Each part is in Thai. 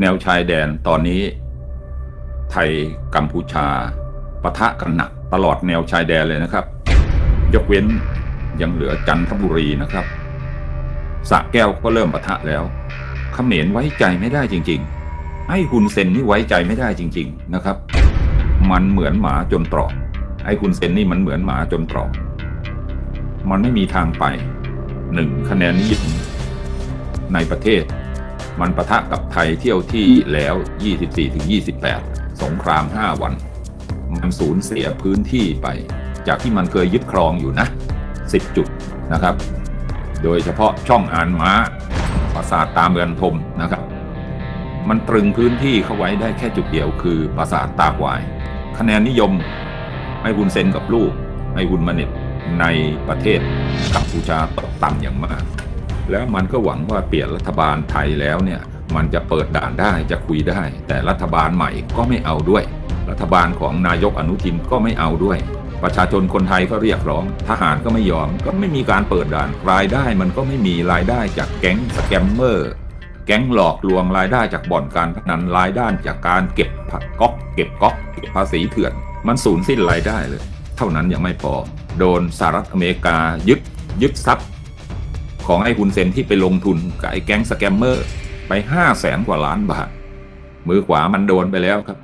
แนวชายแดนตอนนี้ ไทยกัมพูชาปะทะกันหนักตลอดแนวชายแดนเลยนะครับ ยกเว้นยังเหลือจันทบุรีนะครับสระแก้วก็เริ่มปะทะแล้วเขมรไว้ใจไม่ได้จริง ๆ ไอ้ฮุนเซนนี่ไว้ใจไม่ได้จริง ๆนะครับ มันเหมือนหมาจนตรอกไอ้ฮุนเซนนี่มันเหมือนหมาจนตรอกมันไม่มีทางไปหนึ่งคะแนนนิยมในประเทศ มันปะทะกับไทยเที่ยวที่แล้ว 24-28 สงคราม 5 วัน มันสูญเสียพื้นที่ไป จากที่มันเคยยึดครองอยู่นะ 10 จุดนะครับ โดยเฉพาะช่องอานม้าปราสาทตามเรือนทมนะครับ มันตรึงพื้นที่เข้าไว้ได้แค่จุดเดียวคือปราสาทตากวาย คะแนนนิยมให้คุณเซนกับลูกให้คุณมาเน็ตในประเทศกัมพูชาตกต่ำอย่างมาก แล้วมันก็หวังว่าเปลี่ยนรัฐบาลไทยแล้วเนี่ยมันจะเปิดด่านได้จะคุยได้ แต่รัฐบาลใหม่ก็ไม่เอาด้วย รัฐบาลของนายกอนุทินก็ไม่เอาด้วย ประชาชนคนไทยก็เรียกร้อง ทหารก็ไม่ยอม ก็ไม่มีการเปิดด่านรายได้มันก็ไม่มีรายได้จากแก๊งสแกมเมอร์ แก๊งหลอกลวงรายได้จากบ่อนการพนันรายได้จากการเก็บผักก๊อกเก็บก๊อกเก็บภาษีเถื่อน มันสูญสิ้นรายได้เลย เท่านั้นยังไม่พอ โดนสหรัฐอเมริกายึดยึดทรัพย์ ของไอ้คุณเซนที่ไปลงทุนกับไอ้แก๊งสแกมเมอร์ไปห้าแสนกว่าล้านบาท มือขวามันโดนไปแล้วครับ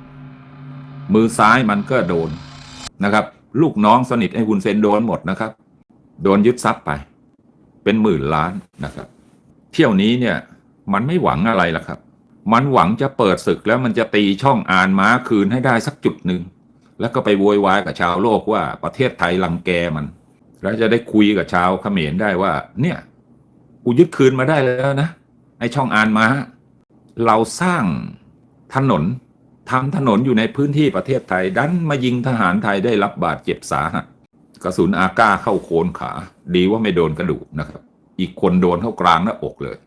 มือซ้ายมันก็โดนนะครับ ลูกน้องสนิทไอ้คุณเซนโดนหมดนะครับ โดนยึดทรัพย์ไป เป็นหมื่นล้านนะครับ เที่ยวนี้เนี่ยมันไม่หวังอะไรละครับ มันหวังจะเปิดศึกแล้วมันจะตีช่องอานม้าคืนให้ได้สักจุดหนึ่งแล้วก็ไปโวยวายกับชาวโลกว่าประเทศไทยลังแกมัน แล้วจะได้คุยกับชาวเขมรได้ว่า เนี่ย กูยึดคืนมาได้แล้วนะไอช่องอานมาเราสร้างถนนทำถนนอยู่ในพื้นที่ประเทศไทย ดันมายิงทหารไทยได้รับบาดเจ็บสาหัสกระสุนอาก้าเข้าโคนขา ดีว่าไม่โดนกระดูกนะครับ อีกคนโดนเข้ากลางหน้าอกเลย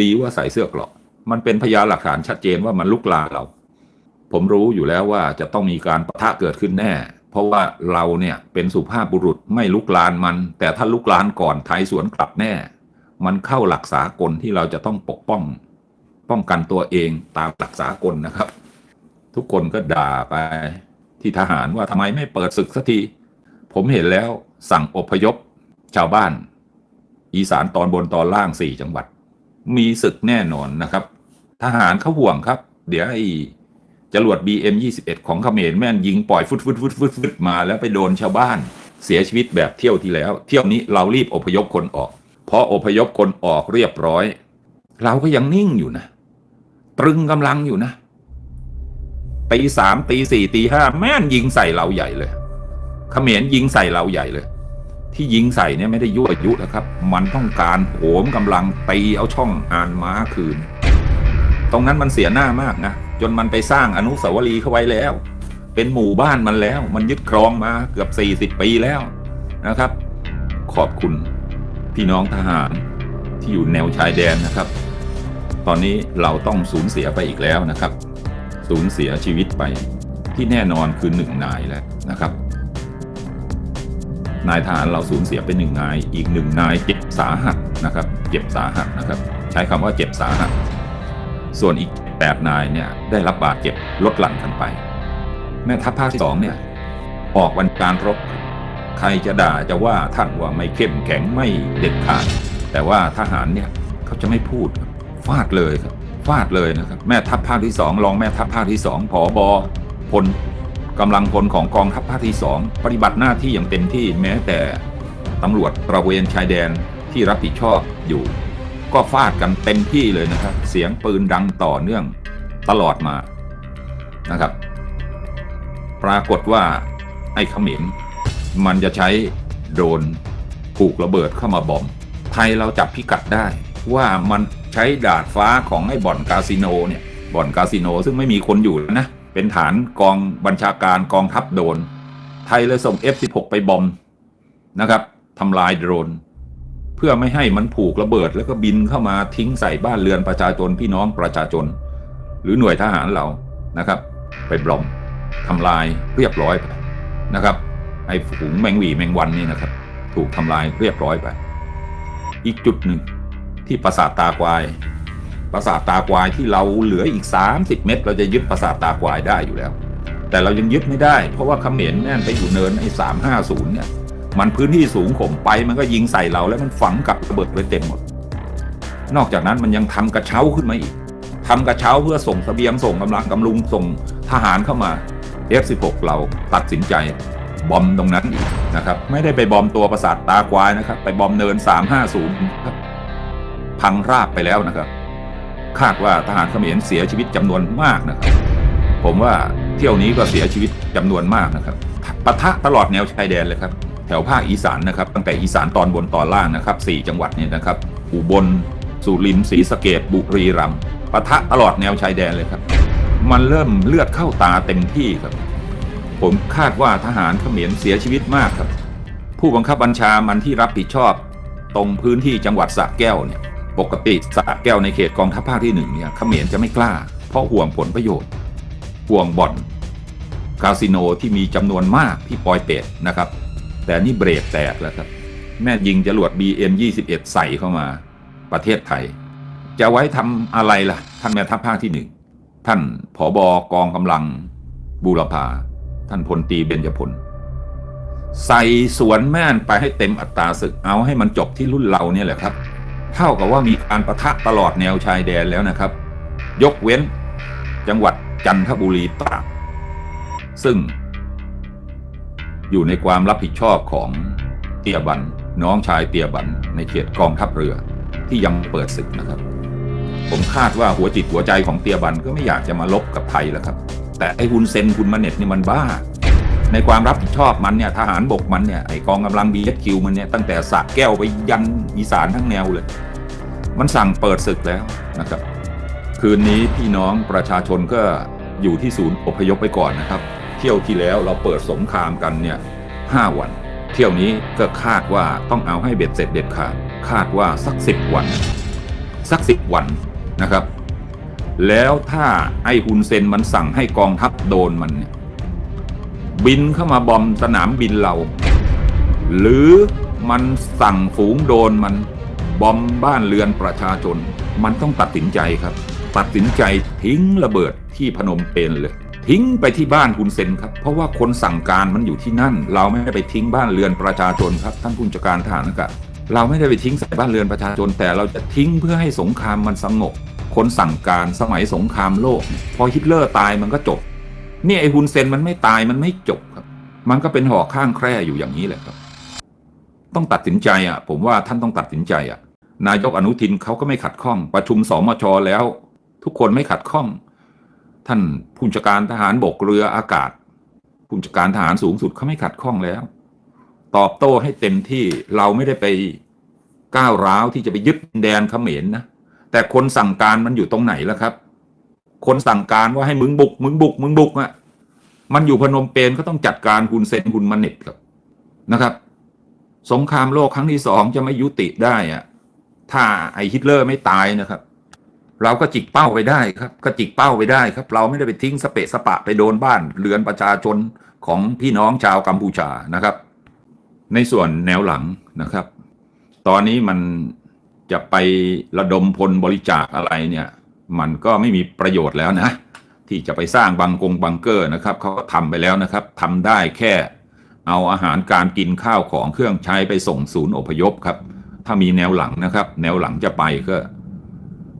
ดีว่าใส่เสื้อกราะมันเป็นพยานหลักฐานชัดเจนว่ามันลุกลามเรา ผมรู้อยู่แล้วว่าจะต้องมีการปะทะเกิดขึ้นแน่ เพราะว่าเราเนี่ยเป็นสุภาพบุรุษไม่ลุกลานมัน แต่ถ้าลุกลานก่อนไทยสวนกลับแน่ มันเข้าหลักสากลที่เราจะต้องปกป้อง ป้องกันตัวเองตามหลักสากลนะครับ ทุกคนก็ด่าไปที่ทหารว่าทำไมไม่เปิดศึกสักที ผมเห็นแล้วสั่งอพยพชาวบ้าน อีสานตอนบนตอนล่างสี่จังหวัด มีศึกแน่นอนนะครับ ทหารเขาห่วงครับ เดี๋ยวไอ้จรวด BM 21ของเขมรแม่นยิงปล่อยฟุดฟุดฟุดฟุดฟุดมาแล้วไปโดนชาวบ้าน เสียชีวิตแบบเที่ยวที่แล้ว เที่ยวนี้เรารีบอพยพคนออก พออพยพคนออกเรียบร้อย เราก็ยังนิ่งอยู่นะ ตรึงกำลังอยู่นะตีสามตีสี่ตีห้าแม่นยิงใส่เราใหญ่เลยเขมรยิงใส่เราใหญ่เลย ที่ยิงใส่เนี่ยไม่ได้ยั่วยุนะครับ มันต้องการโหมกำลังตีเอาช่องอานม้าคืน ตรงนั้นมันเสียหน้ามากนะจนมันไปสร้างอนุสาวรีย์เข้าไว้แล้ว เป็นหมู่บ้านมันแล้ว มันยึดครองมาเกือบ 40 ปีแล้วนะครับ ขอบคุณ พี่น้องทหารที่อยู่แนวชายแดนนะครับ ตอนนี้เราต้องสูญเสียไปอีกแล้วนะครับ สูญเสียชีวิตไปที่แน่นอนคือหนึ่งนายแล้วนะครับ นายทหารเราสูญเสียไปหนึ่งนาย อีกหนึ่งนายเจ็บสาหัสนะครับ เจ็บสาหัสนะครับ ใช้คำว่าเจ็บสาหัส ส่วนอีกแปดนายเนี่ยได้รับบาดเจ็บลดหลั่นกันไป แม่ทัพภาคที่สองเนี่ยออกวันการรบ ใครจะด่าจะว่าท่านว่าไม่เข้มแข็งไม่เด็ดขาด แต่ว่าทหารเนี่ยเขาจะไม่พูดฟาดเลยครับฟาดเลยนะครับแม่ทัพภาคที่สองรองแม่ทัพภาคที่สองผอบอพลกำลังพลของกองทัพภาคที่สองปฏิบัติหน้าที่อย่างเต็มที่แม้แต่ตำรวจตระเวนชายแดนที่รับผิดชอบอยู่ ก็ฟาดกันเต็มที่เลยนะครับ เสียงปืนดังต่อเนื่องตลอดมานะครับ ปรากฏว่าไอ้ขมร มันจะใช้โดรนผูกระเบิดเข้ามาบอม ไทยเราจับพิกัดได้ว่ามันใช้ดาดฟ้าของไอ้บ่อนคาสิโนเนี่ยบ่อนคาสิโนซึ่งไม่มีคนอยู่แล้วนะ เป็นฐานกองบัญชาการกองทัพโดรนไทยเลยส่ง F16 ไปบอมนะครับทำลายโดรน เพื่อไม่ให้มันผูกระเบิดแล้วก็บินเข้ามาทิ้งใส่บ้านเรือนประชาชนพี่น้องประชาชน หรือหน่วยทหารเรานะครับ ไปบอมทำลายเรียบร้อยไปนะครับ ไอ้ฝูงแมงวีแมงวันนี่นะครับ ถูกทำลายเรียบร้อยไป อีกจุดหนึ่งที่ปราสาทตาควาย ปราสาทตากวายที่เราเหลืออีก 30 เมตร เราจะยึดปราสาทตากวายได้อยู่แล้ว แต่เรายังยึดไม่ได้ เพราะว่าเขมรแน่นไปอยู่เนินไอ้สามห้าศูนย์เนี่ยมันพื้นที่สูงข่มไปมันก็ยิงใส่เราแล้วมันฝังกับระเบิดไว้เต็มหมด นอกจากนั้นมันยังทำกระเช้าขึ้นมาอีกทำกระเช้าเพื่อส่งเสบียงส่งกำลังกำลุงส่งทหารเข้ามา F16 เราตัดสินใจ บอมตรงนั้นอีกนะครับ ไม่ได้ไปบอมตัวปราสาทตากวายนะครับ ไปบอมเนิน 350ครับพังราบไปแล้วนะครับ คาดว่าทหารเขมรเสียชีวิตจำนวนมากนะครับ ผมว่าเที่ยวนี้ก็เสียชีวิตจำนวนมากนะครับปะทะตลอดแนวชายแดนเลยครับ แถวภาคอีสานนะครับ ตั้งแต่อีสานตอนบนตอนล่างนะครับสี่จังหวัดเนี่ยนะครับ อุบลสุรินทร์ศรีสะเกดบุรีรัมย์ปะทะตลอดแนวชายแดนเลยครับ มันเริ่มเลือดเข้าตาเต็มที่ครับ ผมคาดว่าทหารเขมรเสียชีวิตมากครับ ผู้บังคับบัญชามันที่รับผิดชอบ ตรงพื้นที่จังหวัดสระแก้วเนี่ย ปกติสระแก้วในเขตกองทัพภาคที่หนึ่งเนี่ยเขมรจะไม่กล้า เพราะห่วงผลประโยชน์ ห่วงบ่อนคาสิโนที่มีจำนวนมากที่ปอยเป็ดนะครับ แต่นี่เบรกแตกแล้วครับ แม่ยิงจรวด BM 21 ใส่เข้ามาประเทศไทย จะไว้ทำอะไรล่ะ ท่านแม่ทัพภาคที่หนึ่งท่านผอบอกองกำลังบูรพา ท่านพลตีเบญจพลใส่สวนแม่นไปให้เต็มอัตราศึกเอาให้มันจบที่รุ่นเราเนี่ยแหละครับ เท่ากับว่ามีการประทะตลอดแนวชายแดนแล้วนะครับ ยกเว้นจังหวัดจันทบุรีตราดซึ่ง อยู่ในความรับผิดชอบของเตียบันน้องชายเตียบันในเขตกองทัพเรือที่ยังเปิดศึกนะครับ ผมคาดว่าหัวจิตหัวใจของเตียบันก็ไม่อยากจะมาลบกับไทยแล้วครับ แต่ไอ้ฮุนเซนคุณมาเน็ตนี่มันบ้า ในความรับผิดชอบมันเนี่ยทหารบกมันเนี่ยไอกองกำลัง BSQ มันเนี่ยตั้งแต่สระแก้วไปยันอีสานทั้งแนวเลย มันสั่งเปิดศึกแล้วนะครับ คืนนี้พี่น้องประชาชนก็อยู่ที่ศูนย์อพยพไปก่อนนะครับ เที่ยวที่แล้วเราเปิดสงครามกันเนี่ยห้าวัน เที่ยวนี้ก็คาดว่าต้องเอาให้เบ็ดเสร็จเด็ดขาดคาดว่าสักสิบวัน สักสิบวันนะครับ แล้วถ้าไอ้ฮุนเซนมันสั่งให้กองทัพโดนมันเนี่ยบินเข้ามาบอมสนามบินเรา หรือมันสั่งฝูงโดนมันบอมบ้านเรือนประชาชน มันต้องตัดสินใจครับ ตัดสินใจทิ้งระเบิดที่พนมเปญเลย ทิ้งไปที่บ้านคุณเซนครับ เพราะว่าคนสั่งการมันอยู่ที่นั่น เราไม่ได้ไปทิ้งบ้านเรือนประชาชนครับท่านผู้จัดการทหารอากาศเราไม่ได้ไปทิ้งใส่บ้านเรือนประชาชนแต่เราจะทิ้งเพื่อให้สงครามมันสงบ คนสั่งการสมัยสงครามโลก พอฮิตเลอร์ตายมันก็จบ เนี่ยไอ้ฮุนเซนมันไม่ตายมันไม่จบครับ มันก็เป็นห่อข้างแคร่อยู่อย่างนี้แหละครับ ต้องตัดสินใจอะ ผมว่าท่านต้องตัดสินใจอะ นายกอนุทินเขาก็ไม่ขัดข้อง ประชุมสมชแล้ว ทุกคนไม่ขัดข้อง ท่านผู้จัดการทหารบกเรืออากาศผู้จัดการทหารสูงสุดเขาไม่ขัดข้องแล้ว ตอบโต้ให้เต็มที่เราไม่ได้ไปก้าวร้าวที่จะไปยึดแดนเขมรนะ แต่คนสั่งการมันอยู่ตรงไหนล้วครับ คนสั่งการว่าให้มึงบุก มึงบุก มึงบุกอะมันอยู่พนมเปญก็ต้องจัดการคุณเซนคุณมาเน็ตครับนะครับ สงครามโลกครั้งที่สองจะไม่ยุติได้อะถ้าไอฮิตเลอร์ไม่ตายนะครับ เราก็จิกเป้าไปได้ครับ ก็จิกเป้าไปได้ครับ เราไม่ได้ไปทิ้งสเปะสปะไปโดนบ้านเรือนประชาชนของพี่น้องชาวกัมพูชานะครับ ในส่วนแนวหลังนะครับ ตอนนี้มัน จะไประดมพลบริจาคอะไรเนี่ย มันก็ไม่มีประโยชน์แล้วนะ ที่จะไปสร้างบังกงบังเกอร์นะครับเขาก็ทำไปแล้วนะครับทำได้แค่เอาอาหารการกินข้าวของเครื่องใช้ไปส่งศูนย์อพยพครับ ถ้ามีแนวหลังนะครับ แนวหลังจะไปก็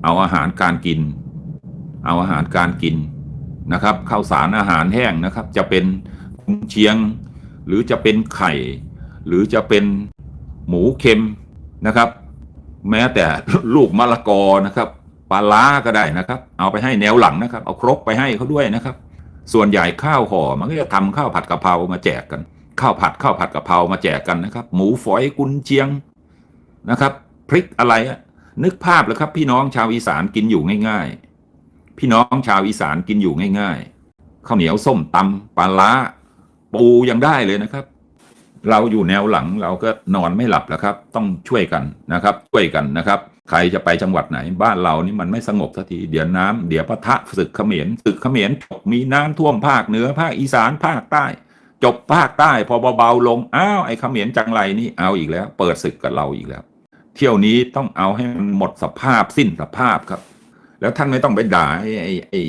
เอาอาหารการกิน เอาอาหารการกินนะครับข้าวสารอาหารแห้งนะครับ จะเป็นกุนเชียง หรือจะเป็นไข่ หรือจะเป็นหมูเค็มนะครับ แม้แต่ลูกมะละกอนะครับปลาล้าก็ได้นะครับ เอาไปให้แนวหลังนะครับ เอาครกไปให้เขาด้วยนะครับ ส่วนใหญ่ข้าวห่อมันก็จะทำข้าวผัดกะเพรามาแจกกัน ข้าวผัดข้าวผัดกะเพรามาแจกกันนะครับ หมูฝอยกุนเชียงนะครับ พริกอะไรอะนึกภาพเลยครับ พี่น้องชาวอีสานกินอยู่ง่าย ๆ พี่น้องชาวอีสานกินอยู่ง่าย ๆข้าวเหนียวส้มตำปลาล้าปูยังได้เลยนะครับ เราอยู่แนวหลังเราก็นอนไม่หลับแล้วครับ ต้องช่วยกันนะครับช่วยกันนะครับ ใครจะไปจังหวัดไหน บ้านเรานี่มันไม่สงบสักทีเดี๋ยวน้ำเดี๋ยวปะทะศึกเขมรศึกเขมรจบมีน้ำท่วมภาคเหนือภาคอีสานภาคใต้ จบภาคใต้ พอเบาๆลงอ้าวไอ้เขมรจังไรนี่เอาอีกแล้ว เปิดศึกกับเราอีกแล้ว เที่ยวนี้ต้องเอาให้มันหมดสภาพสิ้นสภาพครับ แล้วท่านไม่ต้องไปด่าไอ้ไอ้ไอ้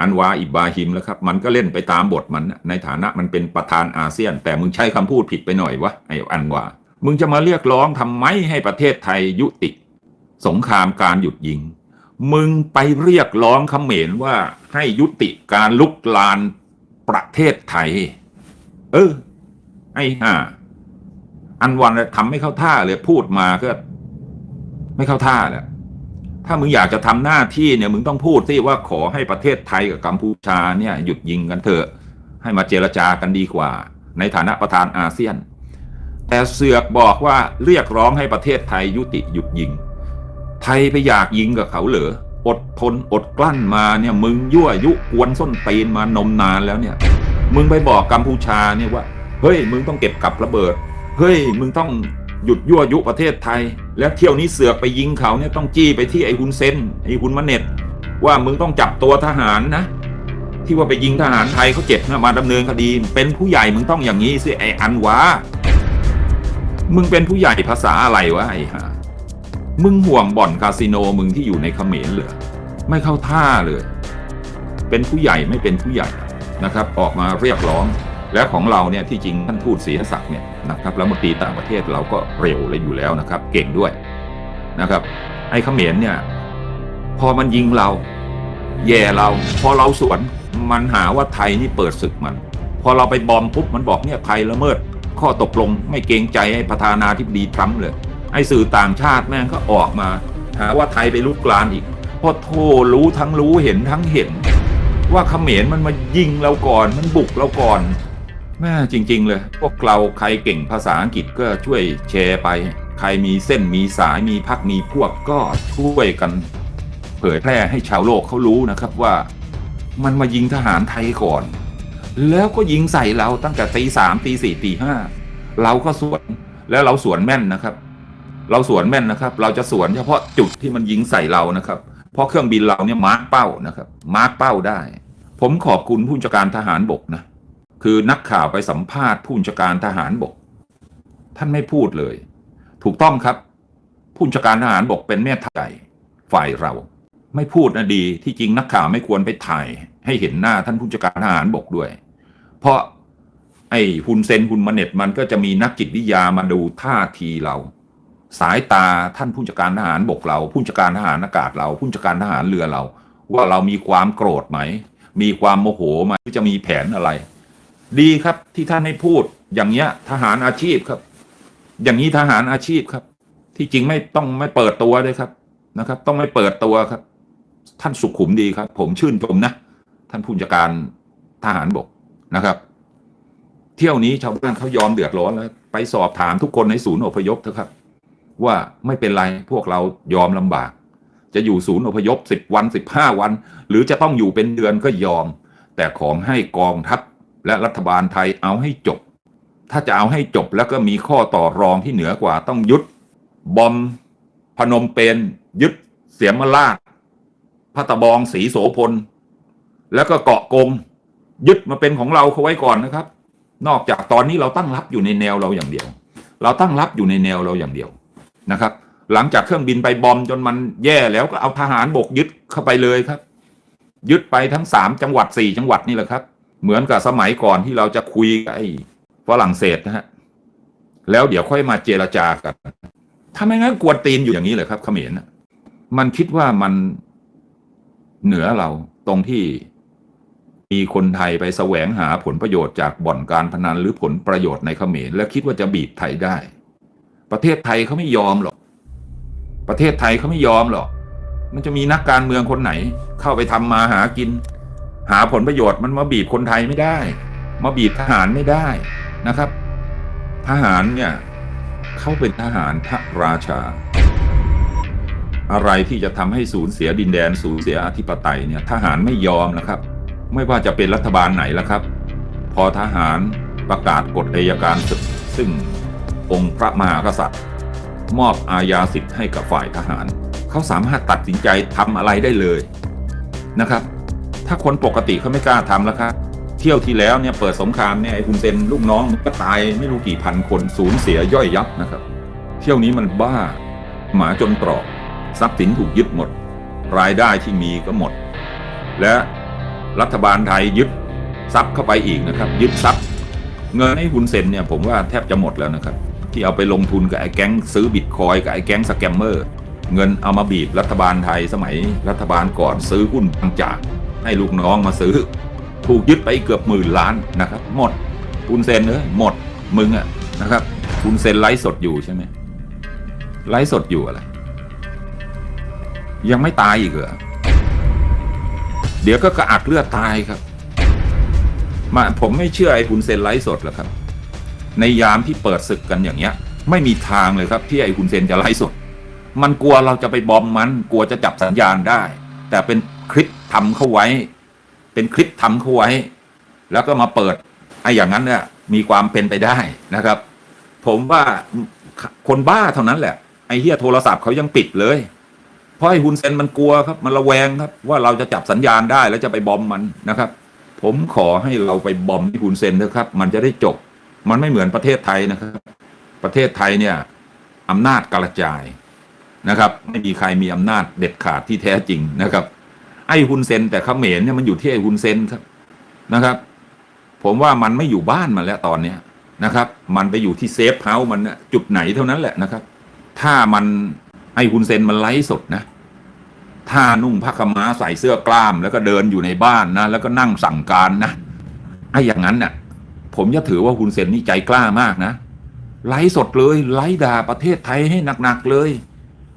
อันวาอิบราฮิมแล้วครับ มันก็เล่นไปตามบทมันในฐานะมันเป็นประธานอาเซียน แต่มึงใช้คำพูดผิดไปหน่อยวะไอ้อันวา มึงจะมาเรียกร้องทำไมให้ประเทศไทยยุติ สงครามการหยุดยิง มึงไปเรียกร้องเขมรว่าให้ยุติการลุกลานประเทศไทย เออ ไอ้ห่าอันวันทำไม่เข้าท่าเลยพูดมาก็ ไม่เข้าท่าแหละ ถ้ามึงอยากจะทำหน้าที่เนี่ยมึงต้องพูดสิว่าขอให้ประเทศไทยกับกัมพูชาเนี่ยหยุดยิงกันเถอะให้มาเจรจากันดีกว่า ในฐานะประธานอาเซียน แต่เสือกบอกว่าเรียกร้องให้ประเทศไทยยุติหยุดยิง ไทยไปอยากยิงกับเขาเหรออดทนอดกลั้นมาเนี่ยมึงยั่วยุกวนส้นตีนมานมนานแล้วเนี่ย มึงไปบอกกัมพูชาเนี่ยว่า เฮ้ย มึงต้องเก็บกับระเบิด เฮ้ย มึงต้อง หยุดยั่วยุประเทศไทย แล้วเที่ยวนี้เสือกไปยิงเขาเนี่ยต้องจี้ไปที่ไอ้ฮุนเซนไอ้ฮุนมะเน็ต ว่ามึงต้องจับตัวทหารนะ ที่ว่าไปยิงทหารไทยเขาเจ็บนะมาดำเนินคดี เป็นผู้ใหญ่มึงต้องอย่างนี้สิไอ้อันวะมึงเป็นผู้ใหญ่ภาษาอะไรวะไอ้ห่ามึงห่วงบ่อนคาสิโนมึงที่อยู่ในเขมรเหรอไม่เข้าท่าเลย เป็นผู้ใหญ่ไม่เป็นผู้ใหญ่นะครับ ออกมาเรียกร้อง และของเราเนี่ยที่จริงท่านทูตศรีศักดิ์เนี่ยนะครับแล้วมนตรีต่างประเทศเราก็เร็วเลยอยู่แล้วนะครับ เก่งด้วยนะครับไอ้เขมรเนี่ยพอมันยิงเรา แย่เรา พอเราสวนมันหาว่าไทยนี่เปิดศึกมัน พอเราไปบอมปุ๊บมันบอกเนี่ยไทยละเมิด ข้อตกลงไม่เกรงใจให้ประธานาธิบดีทรัมป์เลย ไอ้สื่อต่างชาติแม่งก็ออกมาหาว่าไทยไปลุกลานอีกพราะโทรู้ทั้งรู้เห็นทั้งเห็น ว่าเขมรมันมายิงเราก่อนมันบุกเราก่อน แม่จริง ๆ เลย พวกเราใครเก่งภาษาอังกฤษก็ช่วยแชร์ไป ใครมีเส้นมีสายมีพักมีพวกก็ช่วยกัน เผยแพร่ให้ชาวโลกเขารู้นะครับว่า มันมายิงทหารไทยก่อน แล้วก็ยิงใส่เราตั้งแต่ตีสามตีสี่ตีห้าเราก็สวนแล้วเราสวนแม่นนะครับ เราสวนแม่นนะครับ เราจะสวนเฉพาะจุดที่มันยิงใส่เรานะครับ เพราะเครื่องบินเราเนี่ยมาร์กเป้านะครับ มาร์กเป้าได้ ผมขอบคุณผู้จัดการทหารบกนะ คือนักข่าวไปสัมภาษณ์ผู้จัดการทหารบก ท่านไม่พูดเลย ถูกต้องครับ ผู้จัดการทหารบกเป็นแม่ทัพใหญ่ฝ่ายเรา ไม่พูดนะดีที่จริงนักข่าวไม่ควรไปถ่าย ให้เห็นหน้าท่านผู้จัดการทหารบกด้วย เพราะไอ้ฮุนเซนฮุนมาเน็ตมันก็จะมีนักจิตวิทยามาดูท่าทีเรา สายตาท่านผู้จัดการทหารบกเรา ผู้จัดการทหารอากาศเรา ผู้จัดการทหารเรือเรา ว่าเรามีความโกรธไหม มีความโมโหไหมจะมีแผนอะไร ดีครับที่ท่านให้พูด อย่างเงี้ย ทหารอาชีพครับ อย่างนี้ทหารอาชีพครับ ที่จริงไม่ต้องไม่เปิดตัวเลยครับนะครับ ต้องไม่เปิดตัวครับ ท่านสุขุมดีครับ ผมชื่นชมนะท่านผู้จัดการทหารบกนะครับ เที่ยวนี้ชาวบ้านเขายอมเดือดร้อนแล้วไปสอบถามทุกคนในศูนย์อพยพเถอะครับ ว่าไม่เป็นไรพวกเรายอมลำบาก จะอยู่ศูนย์อพยพสิบวันสิบห้าวัน หรือจะต้องอยู่เป็นเดือนก็ยอม แต่ของให้กองทัพ และรัฐบาลไทยเอาให้จบ ถ้าจะเอาให้จบแล้วก็มีข้อต่อรองที่เหนือกว่าต้องยุดบอมพนมเปญยึดเสียมราชพัตบองศรีโสพล แล้วก็เกาะกงยึดมาเป็นของเราเขาไว้ก่อนนะครับ นอกจากตอนนี้เราตั้งรับอยู่ในแนวเราอย่างเดียว เราตั้งรับอยู่ในแนวเราอย่างเดียวนะครับ หลังจากเครื่องบินไปบอมจนมันแย่แล้วก็เอาทหารบกยึดเข้าไปเลยครับ ยึดไปทั้งสามจังหวัดสี่จังหวัดนี่แหละครับ เหมือนกับสมัยก่อนที่เราจะคุยกับไอ้ฝรั่งเศสนะฮะแล้วเดี๋ยวค่อยมาเจรจากันถ้าไมงั้นกวนตีนอยู่อย่างนี้เลยครับเขมรนะมันคิดว่ามันเหนือเราตรงที่มีคนไทยไปแสวงหาผลประโยชน์จากบ่อนการพนันหรือผลประโยชน์ในเขมรและคิดว่าจะบีบไทยได้ ประเทศไทยเขาไม่ยอมหรอก ประเทศไทยเขาไม่ยอมหรอก มันจะมีนักการเมืองคนไหน เข้าไปทำมาหากิน หาผลประโยชน์มันมาบีบคนไทยไม่ได้ มาบีบทหารไม่ได้นะครับ ทหารเนี่ยเขาเป็นทหารพระราชา อะไรที่จะทำให้สูญเสียดินแดนสูญเสียอธิปไตยเนี่ยทหารไม่ยอมนะครับ ไม่ว่าจะเป็นรัฐบาลไหนแล้วครับ พอทหารประกาศกฎอัยการศึกซึ่งองค์พระมหากษัตริย์ มอบอาญาสิทธิ์ให้กับฝ่ายทหาร เขาสามารถตัดสินใจทำอะไรได้เลยนะครับ ถ้าคนปกติเขาไม่กล้าทำแล้วครับเที่ยวที่แล้วเนี่ยเปิดสงครามเนี่ยไอ้คุณเซนลูกน้องก็ตายไม่รู้กี่พันคนสูญเสียย่อยยับนะครับ เที่ยวนี้มันบ้าหมาจนตรอกทรัพย์สินถูกยึดหมด รายได้ที่มีก็หมด และรัฐบาลไทยยึดทรัพย์เข้าไปอีกนะครับ ยึดทรัพย์ เงินให้คุณเซนเนี่ยผมว่าแทบจะหมดแล้วนะครับ ที่เอาไปลงทุนกับไอ้แก๊งซื้อบิตคอยกับไอ้แก๊งสแกมเมอร์เงินเอามาบีบรัฐบาลไทยสมัยรัฐบาลก่อนซื้อหุ้นบางจาก ให้ลูกน้องมาซื้อ ถูกยึดไปเกือบหมื่นล้านนะครับ หมดคุณเซนเอ้ยหมดมึงอะนะครับคุณเซนไลฟ์สดอยู่ใช่ไหมไลฟ์สดอยู่อะไร ยังไม่ตายอีกเหรอเดี๋ยวก็กระอักเลือดตายครับ มาผมไม่เชื่อไอ้คุณเซนไลฟ์สดหรอกครับ ในยามที่เปิดศึกกันอย่างเงี้ย ไม่มีทางเลยครับที่ไอ้คุณเซนจะไลฟ์สด มันกลัวเราจะไปบอมมัน กลัวจะจับสัญญาณได้ แต่เป็น คลิปทำเข้าไว้ เป็นคลิปทำเข้าไว้ แล้วก็มาเปิดไอ้อย่างนั้นเนี่ยมีความเป็นไปได้นะครับ ผมว่าคนบ้าเท่านั้นแหละ ไอ้เฮียโทรศัพท์เขายังปิดเลย เพราะไอ้ฮุนเซนมันกลัวครับ มันระแวงครับ ว่าเราจะจับสัญญาณได้แล้วจะไปบอมมันนะครับ ผมขอให้เราไปบอมที่ฮุนเซนเถอะครับ มันจะได้จบ มันไม่เหมือนประเทศไทยนะครับ ประเทศไทยเนี่ยอำนาจกระจายนะครับ ไม่มีใครมีอำนาจเด็ดขาดที่แท้จริงนะครับ ไอ้ฮุนเซนแต่เขมรเนี่ยมันอยู่ที่ไอ้ฮุนเซนครับนะครับ ผมว่ามันไม่อยู่บ้านมันแล้วตอนเนี้ยนะครับ มันไปอยู่ที่เซฟเฮาส์มันนะจุดไหนเท่านั้นแหละนะครับ ถ้ามันไอ้ฮุนเซนมันไลฟ์สดนะถ้านุ่งผ้าขม้าใส่เสื้อกล้าม แล้วก็เดินอยู่ในบ้านนะแล้วก็นั่งสั่งการนะไอ้อย่างนั้นน่ะ ผมจะถือว่าฮุนเซนนี่ใจกล้ามากนะไลฟ์สดเลยไลฟ์ด่าประเทศไทยให้หนักๆเลย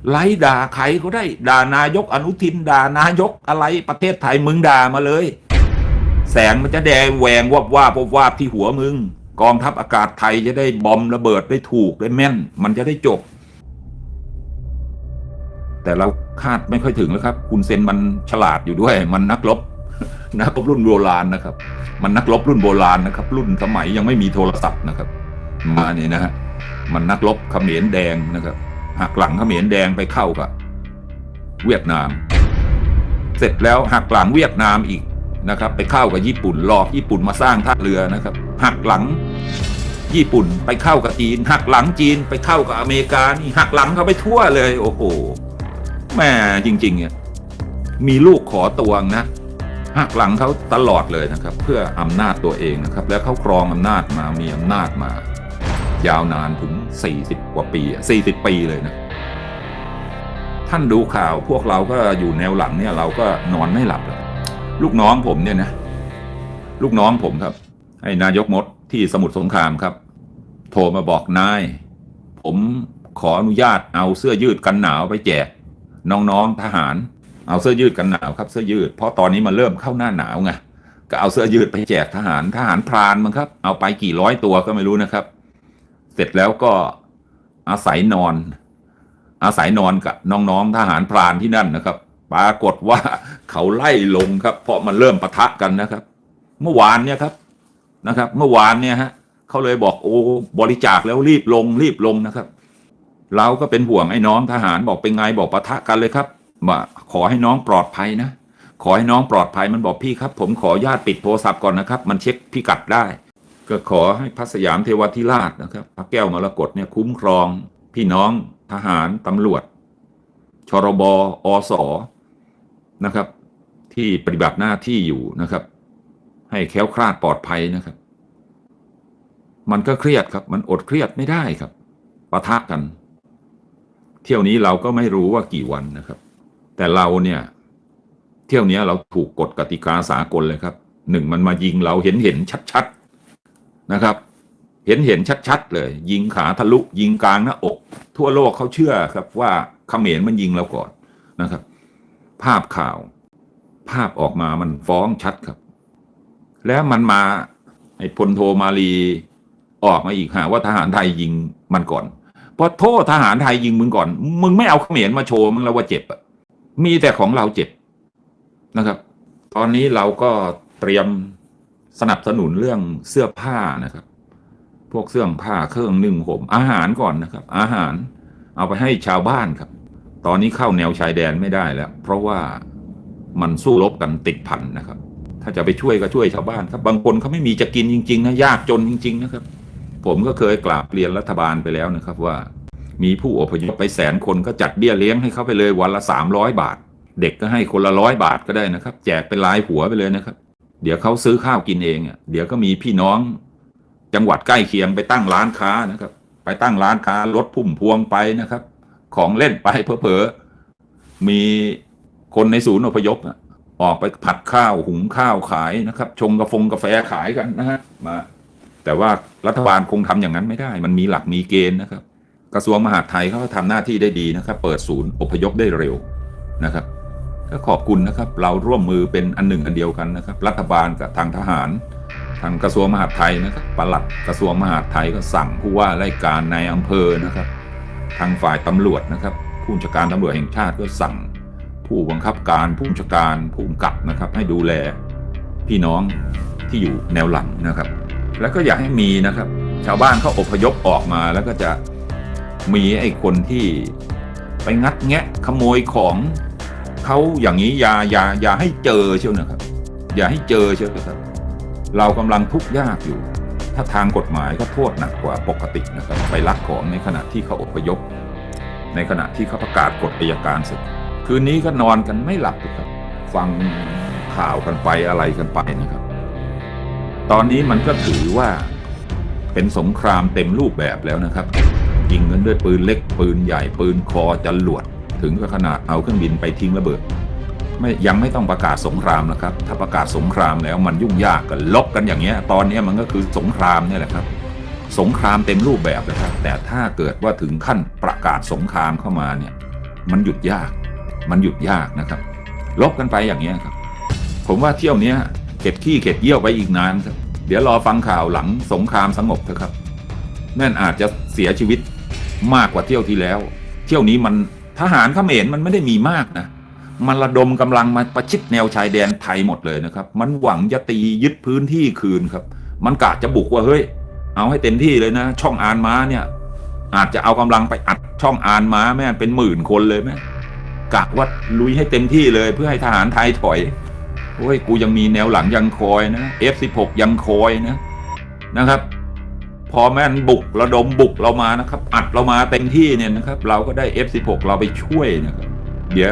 ไล่ด่าใครก็ได้ ด่านายกอนุทิน ด่านายกอะไรประเทศไทยมึงด่ามาเลย แสงมันจะแดงแหวงวับวาบวับวาบที่หัวมึง กองทัพอากาศไทยจะได้บอมระเบิดได้ถูกได้แม่น มันจะได้จบ แต่เราคาดไม่ค่อยถึงแล้วครับ คุณเซนมันฉลาดอยู่ด้วย มันนักรบนักรบรุ่นโบราณนะครับ มันนักรบรุ่นโบราณนะครับ รุ่นสมัยยังไม่มีโทรศัพท์นะครับ มาเนี่ยนะฮะมันนักรบเขมรแดงนะครับ หักหลังเขมรแดงไปเข้ากับ เวียดนาม เสร็จแล้วหักหลังเวียดนามอีกนะครับ ไปเข้ากับญี่ปุ่นหลอกญี่ปุ่นมาสร้างท่าเรือนะครับ หักหลังญี่ปุ่นไปเข้ากับจีน หักหลังจีนไปเข้ากับอเมริกานี่หักหลังเขาไปทั่วเลย โอ้โหแม่จริงๆเนี่ยมีลูกขอตวงนะหักหลังเขาตลอดเลยนะครับ เพื่ออำนาจตัวเองนะครับ แล้วเขาครองอำนาจมามีอำนาจมา ยาวนานถึง 40 กว่าปี 40 ปีเลยนะ ท่านดูข่าวพวกเราก็อยู่แนวหลังเนี่ยเราก็นอนไม่หลับเลยลูกน้องผมเนี่ยนะ ลูกน้องผมครับให้นายกมดที่สมุทรสงครามครับ โทรมาบอกนาย ผมขออนุญาตเอาเสื้อยืดกันหนาวไปแจก น้องๆทหาร เอาเสื้อยืดกันหนาวครับเสื้อยืด เพราะตอนนี้มันเริ่มเข้าหน้าหนาวไงก็เอาเสื้อยืดไปแจกทหารทหารพรานมั้งครับ เอาไปกี่ร้อยตัวก็ไม่รู้นะครับ เสร็จแล้วก็อาศัยนอน อาศัยนอนกับน้องๆทหารพรานที่นั่นนะครับ ปรากฏว่าเขาไล่ลงครับ เพราะมันเริ่มปะทะกันนะครับ เมื่อวานเนี่ยครับนะครับ เมื่อวานเนี่ยฮะเขาเลยบอกโอ้บริจาคแล้วรีบลงรีบลงนะครับ เราก็เป็นห่วงไอ้น้องทหารบอกเป็นไงบอกปะทะกันเลยครับว่าขอให้น้องปลอดภัยนะขอให้น้องปลอดภัยมันบอกพี่ครับ ผมขอญาตปิดโทรศัพท์ก่อนนะครับ มันเช็คพิกัดได้ ก็ขอให้พระสยามเทวทิราชนะครับพระแก้วมรกตเนี่ยคุ้มครอง พี่น้องทหารตำรวจชรบอสอนะครับ ที่ปฏิบัติหน้าที่อยู่นะครับ ให้แค้วคลาดปลอดภัยนะครับ มันก็เครียดครับ มันอดเครียดไม่ได้ครับปะทะกัน เที่ยวนี้เราก็ไม่รู้ว่ากี่วันนะครับ แต่เราเนี่ย เที่ยวนี้เราถูกกฎกติกาสากลเลยครับหนึ่งมันมายิงเราเห็นเห็นชัด นะครับ เห็นเห็นชัดๆเลย ยิงขาทะลุยิงกลางหน้าอก ทั่วโลกเขาเชื่อครับว่าเขมรมันยิงเราก่อนนะครับ ภาพข่าว ภาพออกมามันฟ้องชัดครับ แล้วมันมาไอ้พลโทมาลีออกมาอีกหาว่าทหารไทยยิงมันก่อนเพราะโทษทหารไทยยิงมึงก่อน มึงไม่เอาเขมรมาโชว์มึงแล้วว่าเจ็บอะมีแต่ของเราเจ็บนะครับ ตอนนี้เราก็เตรียม สนับสนุนเรื่องเสื้อผ้านะครับ พวกเสื้อผ้าเครื่องนึ่งห่มอาหารก่อนนะครับ อาหารเอาไปให้ชาวบ้านครับ ตอนนี้เข้าแนวชายแดนไม่ได้แล้ว เพราะว่ามันสู้รบกันติดพันนะครับ ถ้าจะไปช่วยก็ช่วยชาวบ้านครับ บางคนเขาไม่มีจะกินจริง ๆ นะยากจนจริง ๆ นะครับ ผมก็เคยกราบเรียนรัฐบาลไปแล้วนะครับว่า มีผู้อพยพไปแสนคนก็จัดเบี้ยเลี้ยงให้เขาไปเลยวันละสามร้อยบาท เด็กก็ให้คนละร้อยบาทก็ได้นะครับ แจกเป็นรายหัวไปเลยนะครับ เดี๋ยวเขาซื้อข้าวกินเองอะเดี๋ยวก็มีพี่น้องจังหวัดใกล้เคียงไปตั้งร้านค้านะครับ ไปตั้งร้านค้ารถพุ่มพวงไปนะครับ ของเล่นไปเพอๆมีคนในศูนย์อพยพออกไปผัดข้าวหุงข้าวขายนะครับ ชงกาแฟกาแฟขายกันนะฮะมาแต่ว่ารัฐบาลคงทำอย่างนั้นไม่ได้ มันมีหลักมีเกณฑ์นะครับ กระทรวงมหาดไทยเขาทำหน้าที่ได้ดีนะครับ เปิดศูนย์อพยพได้เร็วนะครับ ก็ขอบคุณนะครับ เราร่วมมือเป็นอันหนึ่งอันเดียวกันนะครับ รัฐบาลกับทางทหาร ทางกระทรวงมหาดไทยนะครับปลัดกระทรวงมหาดไทยก็สั่งผู้ว่าราชการในอำเภอนะครับ ทางฝ่ายตำรวจนะครับ ผู้บัญชาการตำรวจแห่งชาติก็สั่ง ผู้บังคับการผู้บัญชาการผู้กำกับนะครับ ให้ดูแลพี่น้องที่อยู่แนวหลังนะครับ แล้วก็อยากให้มีนะครับ ชาวบ้านเขาอพยพออกมาแล้วก็จะมีไอ้คนที่ไปงัดแงะขโมยของ เขาอย่างนี้อย่าอย่าอย่าให้เจอเชียวนะครับ อย่าให้เจอเชียวนะครับ เรากำลังทุกข์ยากอยู่ ถ้าทางกฎหมายก็โทษหนักกว่าปกตินะครับ ไปลักของในขณะที่เขาอพยพ ในขณะที่เขาประกาศกฎอัยการศึกคืนนี้ก็นอนกันไม่หลับครับ ฟังข่าวกันไปอะไรกันไปนะครับ ตอนนี้มันก็ถือว่าเป็นสงครามเต็มรูปแบบแล้วนะครับยิงกันด้วยปืนเล็กปืนใหญ่ปืนคอจรวด ถึงกับขนาดเอาเครื่องบินไปทิ้งระเบิด ไม่ยังไม่ต้องประกาศสงครามนะครับ ถ้าประกาศสงครามแล้วมันยุ่งยากกันลบกันอย่างเงี้ย ตอนนี้มันก็คือสงครามนี่แหละครับ สงครามเต็มรูปแบบนะครับ แต่ถ้าเกิดว่าถึงขั้นประกาศสงครามเข้ามาเนี่ย มันหยุดยาก มันหยุดยากนะครับ ลบกันไปอย่างเงี้ยครับ ผมว่าเที่ยวเนี้ยเก็บขี้เก็บเยี่ยวไปอีกนานครับเดี๋ยวรอฟังข่าวหลังสงครามสงบเถอะครับนั่นอาจจะเสียชีวิตมากกว่าเที่ยวที่แล้ว เที่ยวนี้มัน ทหารเขมรมันไม่ได้มีมากนะมันระดมกำลังมาประชิดแนวชายแดนไทยหมดเลยนะครับ มันหวังจะตียึดพื้นที่คืนครับ มันกะจะบุกว่าเฮ้ย เอาให้เต็มที่เลยนะ ช่องอานม้าเนี่ย อาจจะเอากำลังไปอัดช่องอานม้าแม่เป็นหมื่นคนเลยแม่กะว่าลุยให้เต็มที่เลยเพื่อให้ทหารไทยถอยโอ้ยกูยังมีแนวหลังยังคอยนะ F16 ยังคอยนะนะครับ พอแม่นบุกระดมบุกเรามานะครับ อัดเรามาเต็มที่เนี่ยนะครับ เราก็ได้ F16 เราไปช่วยนะครับ เดี๋ยว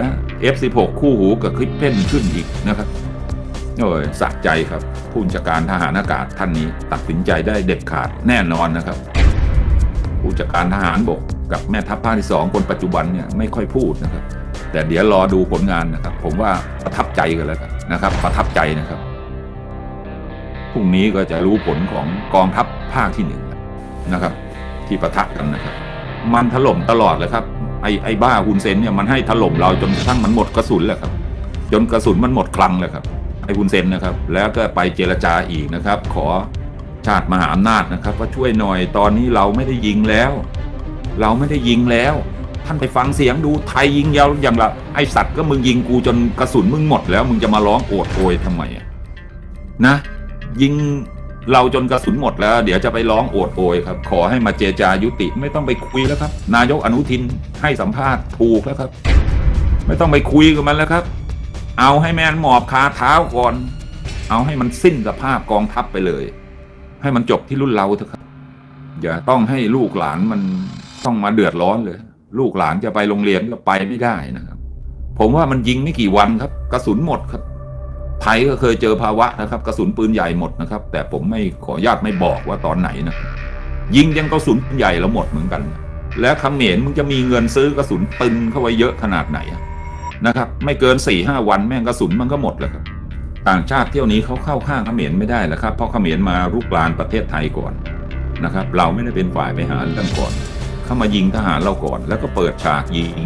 F16 คู่หูกับคลิปเพนขึ้นอีกนะครับโอ้ยสะใจครับ ผู้บัญชาการทหารอากาศท่านนี้ ตัดสินใจได้เด็ดขาดแน่นอนนะครับ ผู้บัญชาการทหารบกกับแม่ทัพภาคที่สองคนปัจจุบันเนี่ยไม่ค่อยพูดนะครับ แต่เดี๋ยวรอดูผลงานนะครับ ผมว่าประทับใจกันแล้วกันนะครับ ประทับใจนะครับพรุ่งนี้ก็จะรู้ผลของกองทัพภาคที่หนึ่ง นะครับ ที่ประทะกันนะครับ มันถล่มตลอดเลยครับไอ้ไอ้บ้าฮุนเซนเนี่ยมันให้ถล่มเราจนกระทั่งมันหมดกระสุนแล้วครับ จนกระสุนมันหมดคลังเลยครับไอ้ฮุนเซนนะครับ แล้วก็ไปเจรจาอีกนะครับ ขอชาติมหาอำนาจนะครับว่าช่วยหน่อยตอนนี้เราไม่ได้ยิงแล้ว เราไม่ได้ยิงแล้ว ท่านไปฟังเสียงดูไทยยิงยาวอย่างละไอสัตว์ก็มึงยิงกูจนกระสุนมึงหมดแล้ว มึงจะมาร้องโอดโอยทำไมอะนะ ยิง เราจนกระสุนหมดแล้ว เดี๋ยวจะไปร้องโอดโอยครับ ขอให้มาเจรจายุติไม่ต้องไปคุยแล้วครับ นายกอนุทินให้สัมภาษณ์ถูกแล้วครับ ไม่ต้องไปคุยกับมันแล้วครับ เอาให้แมนหมอบคาเท้าก่อน เอาให้มันสิ้นสภาพกองทัพไปเลย ให้มันจบที่รุ่นเราเถอะครับ อย่าต้องให้ลูกหลานมันต้องมาเดือดร้อนเลย ลูกหลานจะไปโรงเรียนก็ไปไม่ได้นะครับ ผมว่ามันยิงไม่กี่วันครับ กระสุนหมดครับ ไทยก็เคยเจอภาวะนะครับ กระสุนปืนใหญ่หมดนะครับ แต่ผมไม่ขออนุญาตไม่บอกว่าตอนไหนนะยิงยังกระสุนปืนใหญ่แล้วหมดเหมือนกัน แล้วคำเหนมึงจะมีเงินซื้อกระสุนปืนเข้าไว้เยอะขนาดไหนนะครับ ไม่เกินสี่ห้าวันแม่งกระสุนมันก็หมดแล้วครับต่างชาติเที่ยวนี้เขาเข้าข้างเขมรไม่ได้แล้วครับเพราะเขมรมารุกรานประเทศไทยก่อนนะครับ เราไม่ได้เป็นฝ่ายไปหาเรื่องก่อน เข้ามายิงทหารเราก่อน แล้วก็เปิดฉากยิง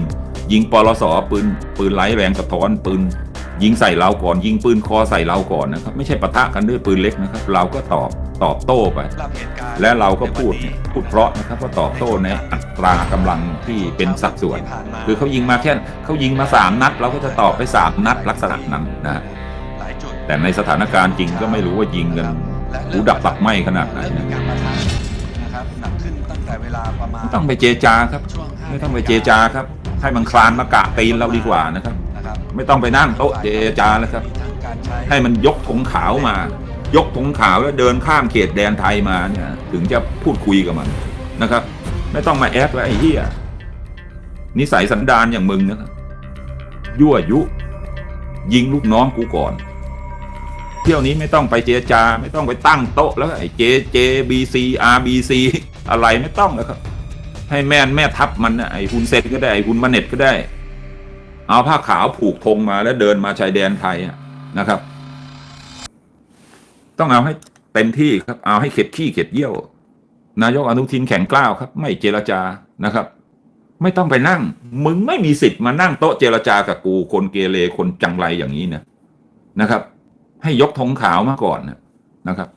ยิงปลสปืนปืนไร้แรงสะท้อนปืน ยิงใส่เราก่อน ยิงปืนคอใส่เราก่อนนะครับ ไม่ใช่ปะทะกันด้วยปืนเล็กนะครับ เราก็ตอบตอบโต้ไปรับเหตุการณ์และเราก็พูดเนี่ยพูดเพราะนะครับว่าตอบโต้ในอัตรากำลังที่เป็นสัดส่วน คือเขายิงมาแค่เขายิงมาสามนัด เราก็จะตอบไปสามนัดลักษณะนั้นนะฮะหลายจุดแต่ในสถานการณ์จริงก็ไม่รู้ว่ายิงกันหูดับตักไหมขนาดไหนเริ่มมีนะการปะทะนะครับหนักขึ้นตั้งแต่เวลาประมาณไม่ต้องไปเจรจาครับช่วง5ไม่ต้องไปเจรจาครับ ให้มันคลานมากะตีนเราดีกว่านะครับ นะครับ ไม่ต้องไปนั่งโต๊ะเจรจาแล้วครับมีทั้งการใช้ให้มันยกธงขาวมา ยกธงขาวแล้วเดินข้ามเขตแดนไทยมาเนี่ยถึงจะพูดคุยกับมันนะครับ ไม่ต้องมาแอดว่าไอ้เหี้ยนิสัยสันดานอย่างมึงนะครับยั่วยุ ยิงลูกน้องกูก่อน เที่ยวนี้ไม่ต้องไปเจรจา ไม่ต้องไปตั้งโต๊ะแล้วไอ้เจเจบีซีอาร์บีซีอะไรไม่ต้องแล้วครับให้แม่นแม่ทัพมันนะไอ้ฮุนเซนก็ได้ไอ้ฮุนมาเน็ตก็ได้ เอาผ้าขาวผูกธงมาแล้วเดินมาชายแดนไทยนะครับ ต้องเอาให้เต็มที่ครับ เอาให้เข็ดขี้เข็ดเยี่ยว นายกอนุทินแข็งกล้าวครับ ไม่เจรจานะครับ ไม่ต้องไปนั่ง มึงไม่มีสิทธิ์มานั่งโต๊ะเจรจากับกูคนเกเรคนจังไรอย่างนี้นะนะครับ ให้ยกธงขาวมาก่อนนะครับ